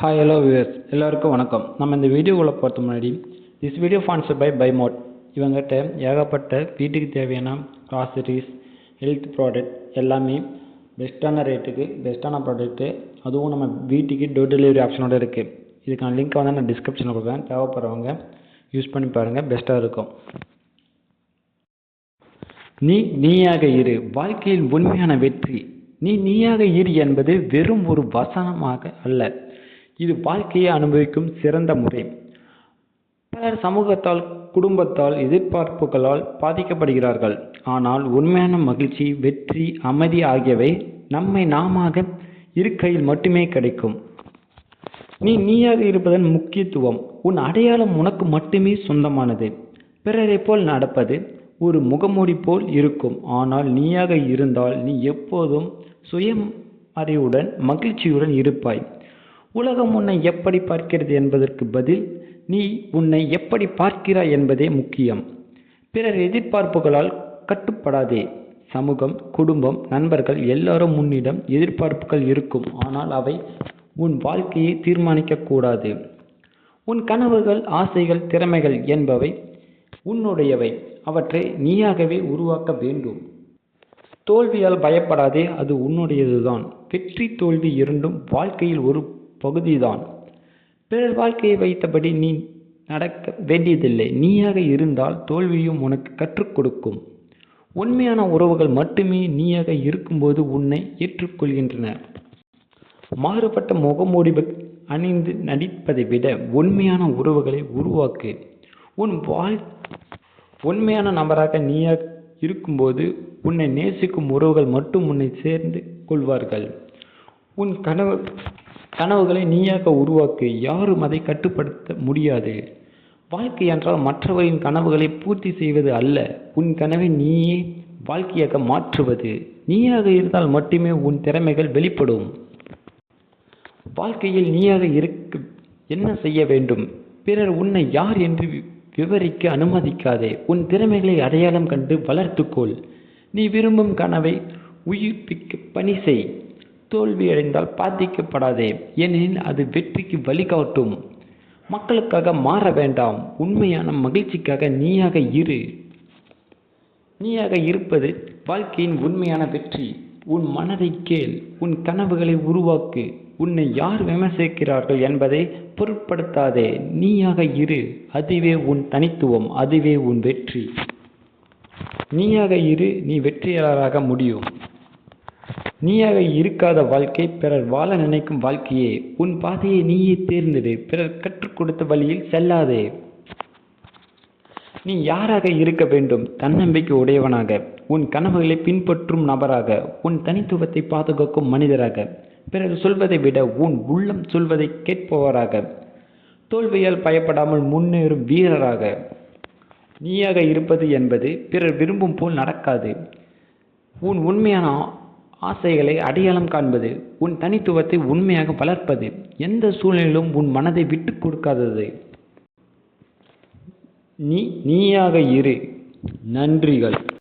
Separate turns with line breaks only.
Hi hello viewers எல்லாருக்கும் வணக்கம். நம்ம இந்த வீடியோக்குள்ளே பார்த்த முன்னாடி திஸ் வீடியோ ஃபான்சர் பை பைமோட் இவங்ககிட்ட ஏகப்பட்ட வீட்டுக்கு தேவையான க்ராசரிஸ் ஹெல்த் ப்ராடக்ட் எல்லாமே பெஸ்ட்டான ரேட்டுக்கு பெஸ்ட்டான ப்ராடக்ட்டு அதுவும் நம்ம வீட்டுக்கு டோர் டெலிவரி ஆப்ஷனோட இருக்குது இதுக்கான லிங்க் வந்து நான் டிஸ்கிரிப்ஷனில் கொடுக்குறேன். தேவைப்படுறவங்க யூஸ் பண்ணி பாருங்கள் பெஸ்ட்டாக இருக்கும். நீ நீயாக இரு. வாழ்க்கையில் உண்மையான வெற்றி. நீ நீயாக இரு என்பது வெறும் ஒரு வசனமாக அல்ல. இது வாழ்க்கையை அனுபவிக்கும் சிறந்த முறை. பலர் சமூகத்தால் குடும்பத்தால் எதிர்பார்ப்புகளால் பாதிக்கப்படுகிறார்கள். ஆனால் உண்மையான மகிழ்ச்சி வெற்றி அமைதி ஆகியவை நம்மை நாமாக இருக்கையில் மட்டுமே கிடைக்கும். நீ நீயாக இருப்பதன் முக்கியத்துவம் உன் அடையாளம் உனக்கு மட்டுமே சொந்தமானது. பிறரை போல் நடப்பது ஒரு முகமூடி போல் இருக்கும். ஆனால் நீயாக இருந்தால் நீ எப்போதும் சுயமறிவுடன் மகிழ்ச்சியுடன் இருப்பாய். உலகம் உன்னை எப்படி பார்க்கிறது என்பதற்கு பதில் நீ உன்னை எப்படி பார்க்கிறாய் என்பதே முக்கியம். பிறர் எதிர்பார்ப்புகளால் கட்டுப்படாதே. சமூகம் குடும்பம் நண்பர்கள் எல்லாரும் உன்னிடம் எதிர்பார்ப்புகள் இருக்கும். ஆனால் அவை உன் வாழ்க்கையை தீர்மானிக்கக்கூடாது உன் கனவுகள் ஆசைகள் திறமைகள் என்பவை உன்னுடையவை. அவற்றை நீயாகவே உருவாக்க வேண்டும். தோல்வியால் பயப்படாதே அது உன்னுடையதுதான். வெற்றி தோல்வி இரண்டும் வாழ்க்கையில் ஒரு பகுதிதான். பிறர் வாழ்க்கையை வைத்தபடி நீ நடக்க வேண்டியதில்லை. நீயாக இருந்தால் தோல்வியும் உனக்கு கற்றுக் கொடுக்கும். உண்மையான உறவுகள் மட்டுமே நீயாக இருக்கும்போது உன்னை ஏற்றுக்கொள்கின்றன. மாறுபட்ட முகமூடி அணிந்து நடிப்பதை விட உண்மையான உறவுகளை உருவாக்கு. உன் வாழ் உண்மையான நபராக நீயாக இருக்கும்போது உன்னை நேசிக்கும் உறவுகள் மட்டும் உன்னை சேர்ந்து கொள்வார்கள். உன் கனவு கனவுகளை நீயாக உருவாக்கு யாரும் அதை கட்டுப்படுத்த முடியாது. வாழ்க்கை என்றால் மற்றவரின் கனவுகளை பூர்த்தி செய்வது அல்ல உன் கனவை நீயே வாழ்க்கையாக மாற்றுவது. நீயாக இருந்தால் மட்டுமே உன் திறமைகள் வெளிப்படும். வாழ்க்கையில் நீயாக இருக்க என்ன செய்ய வேண்டும்? பிறர் உன்னை யார் என்று விவரிக்க அனுமதிக்காதே. உன் திறமைகளை அடையாளம் கண்டு வளர்த்துக்கொள். நீ விரும்பும் கனவை உயிர்ப்பிக்க பணி செய். தோல்வியடைந்தால் பாதிக்கப்படாதே. ஏனெனில் அது வெற்றிக்கு வழிகாட்டும். மக்களுக்காக மாற வேண்டாம். உண்மையான மகிழ்ச்சிக்காக நீயாக இரு. நீயாக இருப்பது வாழ்க்கையின் உண்மையான வெற்றி. உன் மனதை கேள். உன் கனவுகளை உருவாக்கு. உன்னை யார் விமர்சிக்கிறார்கள் என்பதை பொருட்படுத்தாதே. நீயாக இரு. அதுவே உன் தனித்துவம். அதுவே உன் வெற்றி. நீயாக இரு. நீ வெற்றியாளராக முடியும். நீயாக இருக்காத வாழ்க்கை பிறர் வாழ நினைக்கும் வாழ்க்கையே. உன் பாதையை நீயே தேர்ந்தெடு. பிறர் கற்றுக் கொடுத்த வழியில் செல்லாதே. நீ யாராக இருக்க வேண்டும்? தன்னம்பிக்கை உடையவனாக. உன் கனவுகளை பின்பற்றும் நபராக. உன் தனித்துவத்தை பாதுகாக்கும் மனிதராக. பிறர் சொல்வதை விட உன் உள்ளம் சொல்வதை கேட்பவராக. தோல்வியால் பயப்படாமல் முன்னேறும் வீரராக. நீயாக இருப்பது என்பது பிறர் விரும்பும் போல் நடக்காது. உன் உண்மையான ஆசைகளை அடையாளம் காண்பது உன் தனித்துவத்தை உண்மையாக வளர்ப்பது எந்த சூழ்நிலையிலும் உன் மனதை விட்டு கொடுக்காதது. நீ நீயாக இரு. நன்றிகள்.